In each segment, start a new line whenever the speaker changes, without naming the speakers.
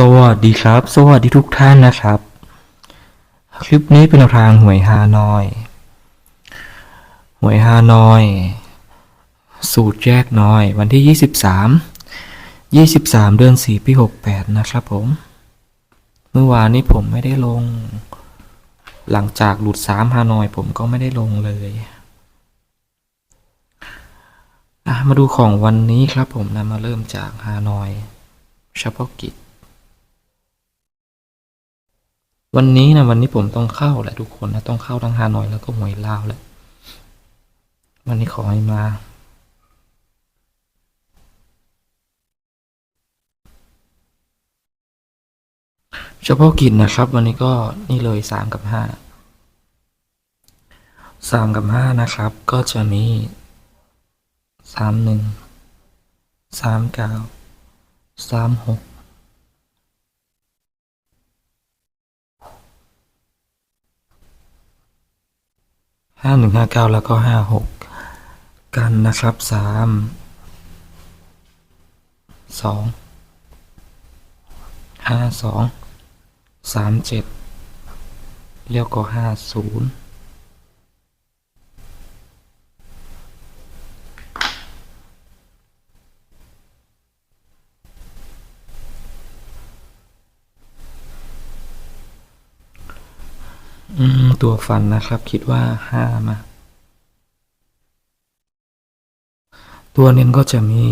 สวัสดีครับ สวัสดีทุกท่านนะครับ คลิปนี้เป็นทางหวยฮานอย หวยฮานอย สูตรแยกน้อย วันที่ 23 23 เดือน 4 ปี 68 นะครับผม เมื่อวานนี้ผมไม่ได้ลง หลังจากหลุด 3 ฮานอย ผมก็ไม่ได้ลงเลยมาดูของวันนี้ครับผมนะมาเริ่มจากฮานอยเฉพาะกิจ วันนี้นะวันนี้ผมต้องเข้าแหละทุกคนนะต้องเข้าทั้งฮานอยแล้วก็หวยลาวแหละวันนี้ขอให้มา เฉพาะกิจนะครับ วันนี้ก็นี่เลยสามกับห้าสามกับห้านะครับ ก็จะมีสามหนึ่งสามเก้าสามหก ห้าหนึ่งห้าเก้าแล้วก็ห้าหกกันนะครับสามสองห้าสองสามเจ็ดแล้วก็ห้าศูนย์ ตัวฟันนะครับ คิดว่าห้ามา ตัวเน้นก็จะมี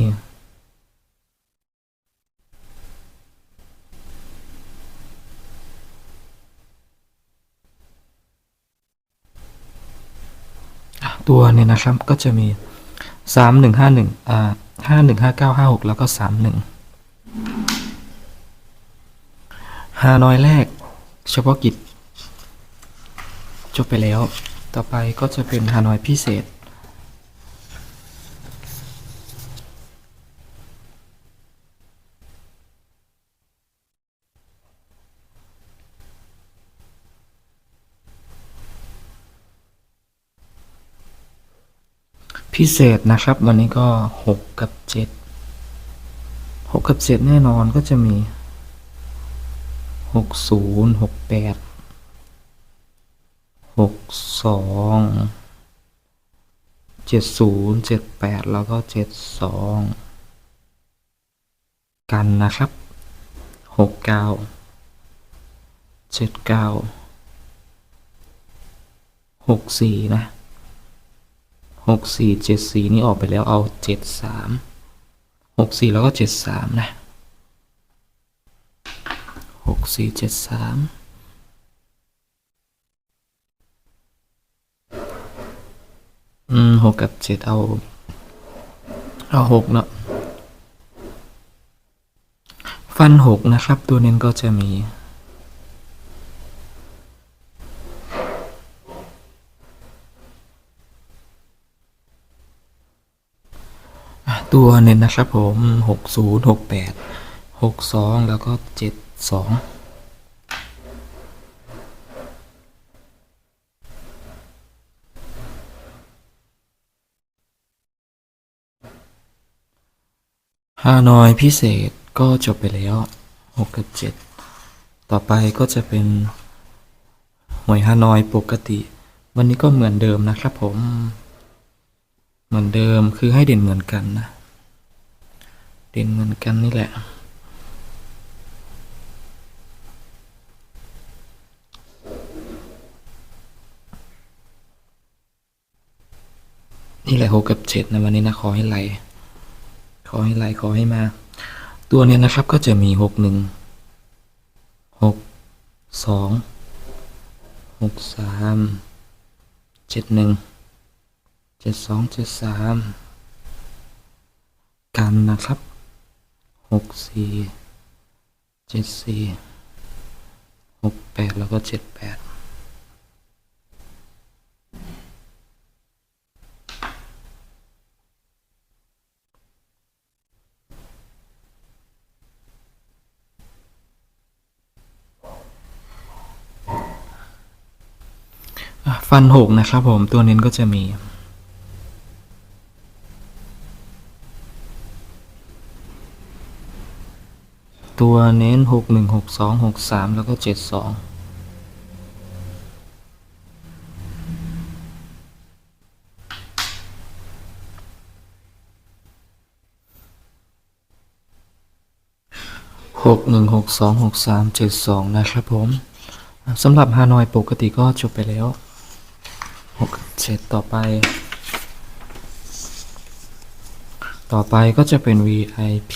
ตัวเนี่ยนะครับก็จะมีสามหนึ่งห้าหนึ่งอ่าห้าหนึ่งห้าเก้าห้าหกแล้วก็สามหนึ่งฮานอยแรก เฉพาะกิจ จบไปแล้ว ต่อไปก็จะเป็นฮานอยพิเศษ พิเศษนะครับ วันนี้ก็หกกับเจ็ดหกกับเจ็ดแน่นอนก็จะมีหกศูนย์ หกสองเจ็ดศูนย์เจ็ดแปดแล้วก็เจ็ดสองกันนะครับหกเก้าเจ็ดเก้าหกสี่นะหกสี่เจ็ดสี่นี่ออกไปแล้วเอาเจ็ดสามหกสี่แล้วก็เจ็ดสามนะหกสี่เจ็ดสาม อืมหกกับเจ็ดเอา เอาหกเนาะฟันหกนะครับ ตัวนี้ก็จะมีตัวเน้นนะครับผมหกศูนย์หกแปดหกสองแล้วก็เจ็ดสอง ฮานอยพิเศษก็จบไปแล้วหกกับเจ็ดต่อไปก็จะเป็นหวยฮานอยปกติ วันนี้ก็เหมือนเดิมนะครับผม เหมือนเดิมคือให้เด่นเหมือนกันนะ เด่นเหมือนกันนี่แหละ นี่แหละหกกับเจ็ดนะวันนี้นะขอให้ไหล อให้ไหลขอให้มา ตัวเนี้ยนะครับก็จะมีหกหนึ่งหกสองหกสามเจ็ดหนึ่งเจ็ดสองเจ็ดสามกันนะครับหกสี่เจ็ดสี่หกแปดแล้วก็เจ็ดแปดอะ ฟันหกนะครับผมตัวเน้นก็จะมีตัวเน้นหกหนึ่งหกสองหกสามแล้วก็เจ็ดสองหกหนึ่งหกสองหกสามเจ็ดสองนะครับผมสำหรับฮานอยปกติก็จบไปแล้ว กเจ็ดต่อไป ต่อไปก็จะเป็น VIP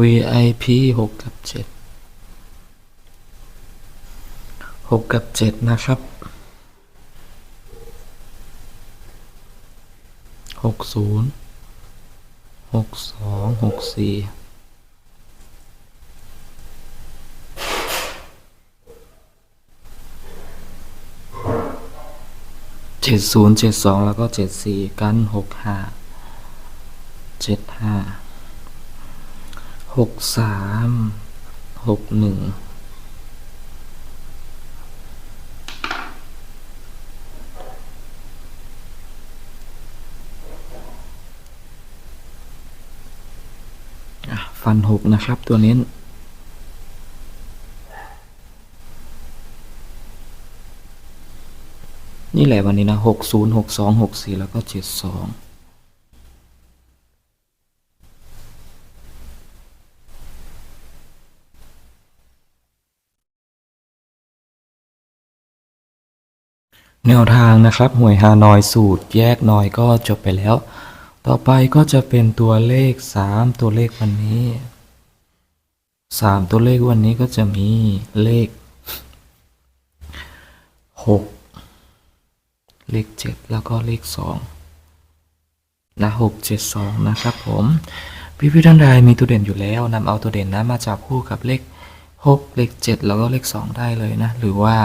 VIP หกกับเจ็ดหกกับเจ็ดนะครับหกศูนย์ หกสองหกสี่เจ็ดศูนย์เจ็ดสองแล้วก็เจ็ดสี่กันหกห้าเจ็ดห้าหกสามหกหนึ่งอะ ฟันหกนะครับ ตัวนี้นี่แหละวันนี้นะหกศูนย์หกสองหกสี่แล้วก็เจ็ดสองแนวทางนะครับหวยฮานอยสูตรแยกนอยก็จบไปแล้ว ต่อไปก็จะเป็นตัวเลขสามตัวเลขวันนี้สามตัวเลขวันนี้ก็จะมีเลขหกเลขเจ็ดแล้วก็เลขสองนะหกเจ็ดสองนะครับผมพี่พี่ท่านใดมีตัวเด่นอยู่แล้วนำเอาตัวเด่นนะมาจับคู่กับเลขหกเลขเจ็ดแล้วก็เลขสองได้เลยนะ หรือว่า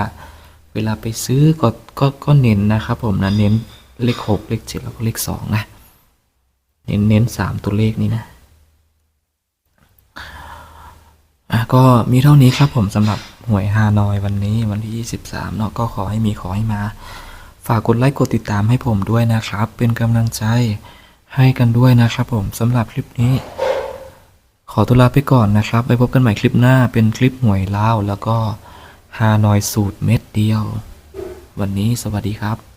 เวลาไปซื้อก็ก็ก็เน้นนะครับผมนะเน้นเลขหกเลขเจ็ดแล้วก็เลขสองนะ เน้นเน้นสามตัวเลขนี้นะอะก็มีเท่านี้ครับผมสำหรับหวยฮานอยวันนี้วันที่ 23เนาะก็ขอให้มีขอให้มา ฝากกดไลค์กดติดตามให้ผมด้วยนะครับ เป็นกำลังใจให้กันด้วยนะครับผมสำหรับคลิปนี้ ขอตัวลาไปก่อนนะครับไปพบกันใหม่คลิปหน้าเป็นคลิปหวยเล่าแล้วก็ฮานอยสูตรเม็ดเดียว วันนี้สวัสดีครับ